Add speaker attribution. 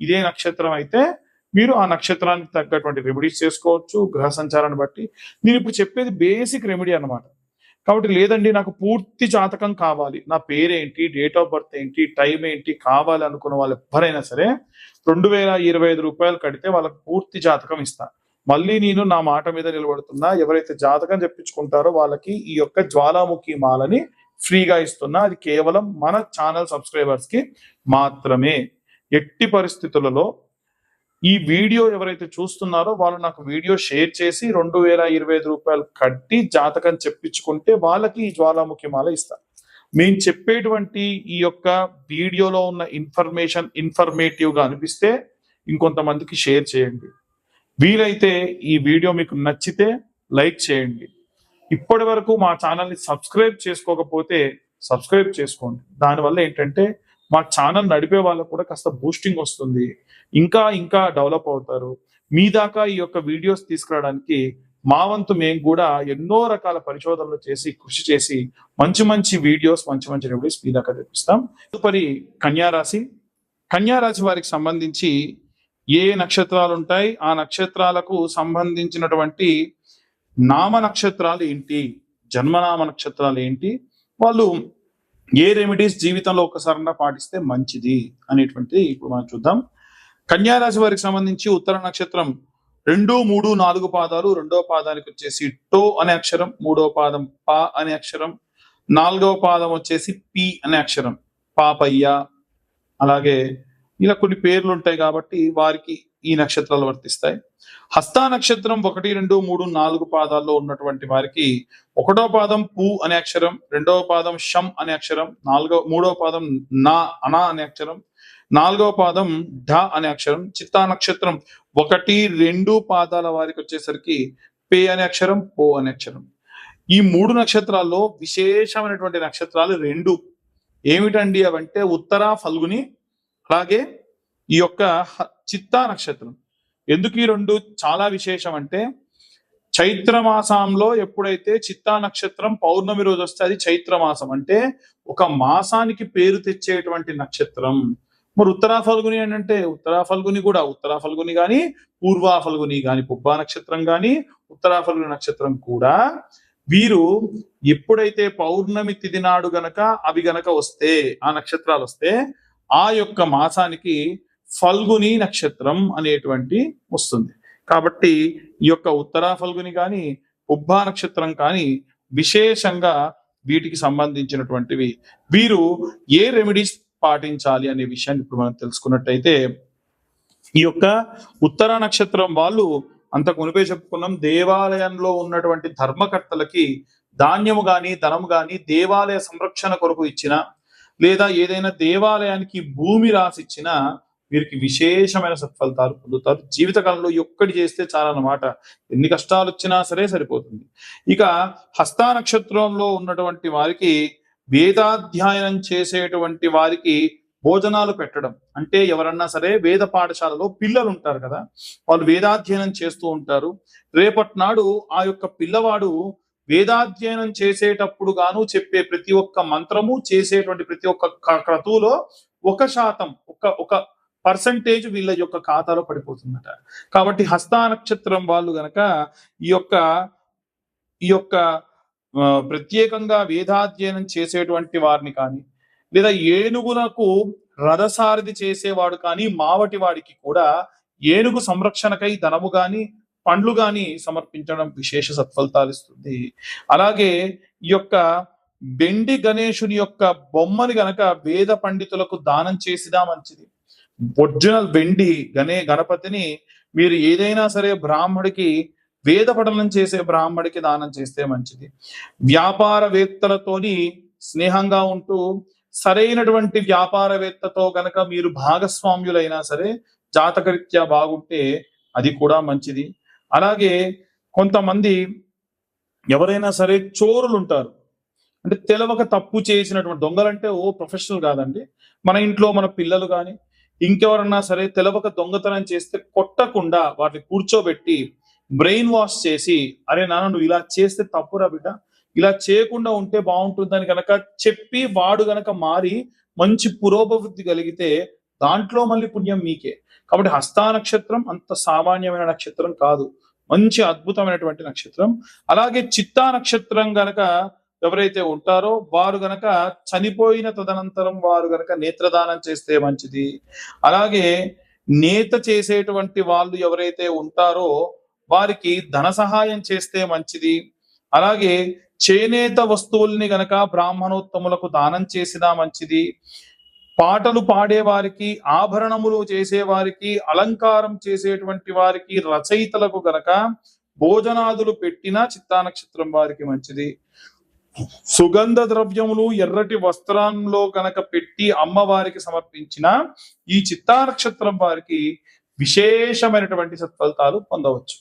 Speaker 1: ఇదే నక్షత్రం అయితే మీరు ఆ నక్షత్రానికి తగ్గటువంటి రెమెడీస్ చేసుకోవచ్చు గ్రహ సంచారాన్ని బట్టి. నేను ఇప్పుడు చెప్పేది బేసిక్ రెమెడీ అన్నమాట. కాబట్టి లేదండి నాకు పూర్తి జాతకం కావాలి. నా పేరేంటి డేట్ ఆఫ్ బర్త్ ఏంటి టైం ఏంటి కావాలి అనుకున్న వాళ్ళు ఎవరైనా సరే రెండు వేల ఇరవై ఐదు రూపాయలు కడితే వాళ్ళకి పూర్తి జాతకం ఇస్తా. మళ్ళీ నేను నా మాట మీద నిలబడుతున్నా ఎవరైతే జాతకం చెప్పించుకుంటారో వాళ్ళకి ఈ యొక్క జ్వాలాముఖి మాలని ఫ్రీగా ఇస్తున్నా. అది కేవలం మన ఛానల్ సబ్స్క్రైబర్స్కి మాత్రమే. ఎట్టి పరిస్థితులలో ఈ వీడియో ఎవరైతే చూస్తున్నారో వాళ్ళు నాకు వీడియో షేర్ చేసి రెండు వేల ఇరవై ఐదు రూపాయలు కట్టి జాతకం చెప్పించుకుంటే వాళ్ళకి ఈ జ్వాలాముఖి మాల ఇస్తారు మేము చెప్పేటువంటి ఈ యొక్క వీడియోలో ఉన్న ఇన్ఫర్మేషన్ ఇన్ఫర్మేటివ్గా అనిపిస్తే ఇంకొంతమందికి షేర్ చేయండి. వీలైతే ఈ వీడియో మీకు నచ్చితే లైక్ చేయండి. ఇప్పటి వరకు మా ఛానల్ని సబ్స్క్రైబ్ చేసుకోకపోతే సబ్స్క్రైబ్ చేసుకోండి. దానివల్ల ఏంటంటే మా ఛానల్ నడిపే వాళ్ళకు కూడా కాస్త బూస్టింగ్ వస్తుంది. ఇంకా ఇంకా డెవలప్ అవుతారు. మీ దాకా ఈ యొక్క వీడియోస్ తీసుకురావడానికి మా వంతు మేము కూడా ఎన్నో రకాల పరిశోధనలు చేసి కృషి చేసి మంచి మంచి వీడియోస్ మంచి మంచి రెమెడీస్ మీ దాకా తెప్పిస్తాం. తదుపరి కన్యారాశి కన్యారాశి వారికి సంబంధించి ఏ నక్షత్రాలు ఉంటాయి? ఆ నక్షత్రాలకు సంబంధించినటువంటి నామ నక్షత్రాలు ఏంటి? జన్మనామ నక్షత్రాలు ఏంటి? వాళ్ళు ఏ రెమెడీస్ జీవితంలో ఒక్కసారన్నా పాటిస్తే మంచిది అనేటువంటిది ఇప్పుడు మనం చూద్దాం. కన్యారాశి వారికి సంబంధించి ఉత్తర నక్షత్రం రెండు మూడు నాలుగు పాదాలు. రెండో పాదానికి వచ్చేసి టో అనే అక్షరం మూడో పాదం పా అనే అక్షరం నాలుగవ పాదం వచ్చేసి పి అనే అక్షరం పాపయ్య. అలాగే ఇలా కొన్ని పేర్లు ఉంటాయి కాబట్టి వారికి ఈ నక్షత్రాలు వర్తిస్తాయి. హస్తా నక్షత్రం ఒకటి రెండు మూడు నాలుగు పాదాల్లో ఉన్నటువంటి వారికి ఒకటో పాదం పు అనే అక్షరం రెండవ పాదం షం అనే అక్షరం నాలుగో మూడవ పాదం నా అనా అనే అక్షరం నాలుగవ పాదం ఢ అనే అక్షరం చిత్తా నక్షత్రం ఒకటి రెండు పాదాల వారికి వచ్చేసరికి పే అనే అక్షరం పో అనే అక్షరం. ఈ మూడు నక్షత్రాల్లో విశేషమైనటువంటి నక్షత్రాలు రెండు. ఏమిటండి అవంటే ఉత్తర ఫల్గుని అలాగే ఈ యొక్క చిత్తా నక్షత్రం. ఎందుకు ఈ రెండు చాలా విశేషం అంటే చైత్రమాసంలో ఎప్పుడైతే చిత్తా నక్షత్రం పౌర్ణమి రోజు వస్తే అది చైత్రమాసం అంటే ఒక మాసానికి పేరు తెచ్చేటువంటి నక్షత్రం. మరి ఉత్తరా ఫల్గుని అంటే ఉత్తరా ఫల్గుని కూడా ఉత్తరా ఫల్గుని కానీ పూర్వా ఫల్గుని కానీ పుబ్బా నక్షత్రం కానీ ఉత్తరా ఫల్గుని నక్షత్రం కూడా వీరు ఎప్పుడైతే పౌర్ణమి తిది నాడు గనక అవి గనక వస్తే ఆ నక్షత్రాలు వస్తే ఆ యొక్క మాసానికి ఫల్గుని నక్షత్రం అనేటువంటి వస్తుంది. కాబట్టి ఈ యొక్క ఉత్తరా ఫల్గుని కానీ ఉబ్బా నక్షత్రం కానీ విశేషంగా వీటికి సంబంధించినటువంటివి. వీరు ఏ రెమెడీస్ పాటించాలి అనే విషయాన్ని ఇప్పుడు మనం తెలుసుకున్నట్టయితే ఈ యొక్క ఉత్తర నక్షత్రం వాళ్ళు అంత మునిపే చెప్పుకున్నాం దేవాలయంలో ఉన్నటువంటి ధర్మకర్తలకి ధాన్యము గాని ధనము గాని దేవాలయ సంరక్షణ కొరకు ఇచ్చిన లేదా ఏదైనా దేవాలయానికి భూమి రాసిచ్చిన వీరికి విశేషమైన సత్ఫలితాలు పొందుతారు. జీవితకాలంలో ఒక్కటి చేస్తే చాలా అన్నమాట. ఎన్ని కష్టాలు వచ్చినా సరే సరిపోతుంది. ఇక హస్తా నక్షత్రంలో ఉన్నటువంటి వారికి వేదాధ్యయనం చేసేటువంటి వారికి భోజనాలు పెట్టడం. అంటే ఎవరన్నా సరే వేద పాఠశాలలో పిల్లలు ఉంటారు కదా. వాళ్ళు వేదాధ్యయనం చేస్తూ ఉంటారు. రేపట్నాడు ఆ యొక్క పిల్లవాడు వేదాధ్యయనం చేసేటప్పుడు గాను చెప్పే ప్రతి ఒక్క మంత్రము చేసేటువంటి ప్రతి ఒక్క క్రతువులో ఒక శాతం ఒక ఒక పర్సంటేజ్ వీళ్ళ యొక్క ఖాతాలో పడిపోతుందట. కాబట్టి హస్త నక్షత్రం వాళ్ళు గనక ఈ యొక్క ఈ యొక్క ప్రత్యేకంగా వేదాధ్యయనం చేసేటువంటి వారిని కానీ లేదా ఏనుగులకు రథసారథి చేసేవాడు కానీ మావటి వాడికి కూడా ఏనుగు సంరక్షణకై ధనము గాని పండ్లు గాని సమర్పించడం విశేష సత్ఫలితాలు ఇస్తుంది. అలాగే ఈ యొక్క బెండి గణేశుని యొక్క బొమ్మని గనక వేద పండితులకు దానం చేసినా మంచిది? ఒరిజినల్ వెండి గణే గణపతిని మీరు ఏదైనా సరే బ్రాహ్మడికి వేద పఠనం చేసే బ్రాహ్మడికి దానం చేస్తే మంచిది. వ్యాపారవేత్తలతోని స్నేహంగా ఉంటూ సరైనటువంటి వ్యాపారవేత్తతో గనక మీరు భాగస్వామ్యులైనా సరే జాతకరీత్యా బాగుంటే అది కూడా మంచిది. అలాగే కొంతమంది ఎవరైనా సరే చోరులు ఉంటారు అంటే తెలవక తప్పు చేసినటువంటి దొంగలంటే ఓ ప్రొఫెషనల్ కాదండి. మన ఇంట్లో మన పిల్లలు కానీ ఇంకెవరన్నా సరే తెలవక దొంగతనం చేస్తే కొట్టకుండా వాటిని కూర్చోబెట్టి బ్రెయిన్ వాష్ చేసి అరే నాన్న నువ్వు ఇలా చేస్తే తప్పురా బిడ్డ. ఇలా చేయకుండా ఉంటే బాగుంటుందని కనుక చెప్పి వాడు గనక మారి మంచి పురోభివృద్ధి కలిగితే దాంట్లో మళ్ళీ పుణ్యం మీకే. కాబట్టి హస్తా నక్షత్రం అంత సామాన్యమైన నక్షత్రం కాదు. మంచి అద్భుతమైనటువంటి నక్షత్రం. అలాగే చిత్తా నక్షత్రం గనక ఎవరైతే ఉంటారో వారు గనక చనిపోయిన తదనంతరం వారు గనక నేత్రదానం చేస్తే మంచిది. అలాగే నేత చేసేటువంటి వాళ్ళు ఎవరైతే ఉంటారో వారికి ధన సహాయం చేస్తే మంచిది. అలాగే చేనేత వస్తువుల్ని గనక బ్రాహ్మణోత్తములకు దానం చేసినా మంచిది. పాటలు పాడే వారికి ఆభరణములు చేసేవారికి అలంకారం చేసేటువంటి వారికి రచయితలకు గనక భోజనాదులు పెట్టిన చిత్తానక్షత్రం వారికి మంచిది. సుగంధ ద్రవ్యములు ఎర్రటి వస్త్రంలో కనుక పెట్టి అమ్మవారికి సమర్పించిన ఈ చిత్తా నక్షత్రం వారికి విశేషమైనటువంటి సత్ఫలితాలు పొందవచ్చు.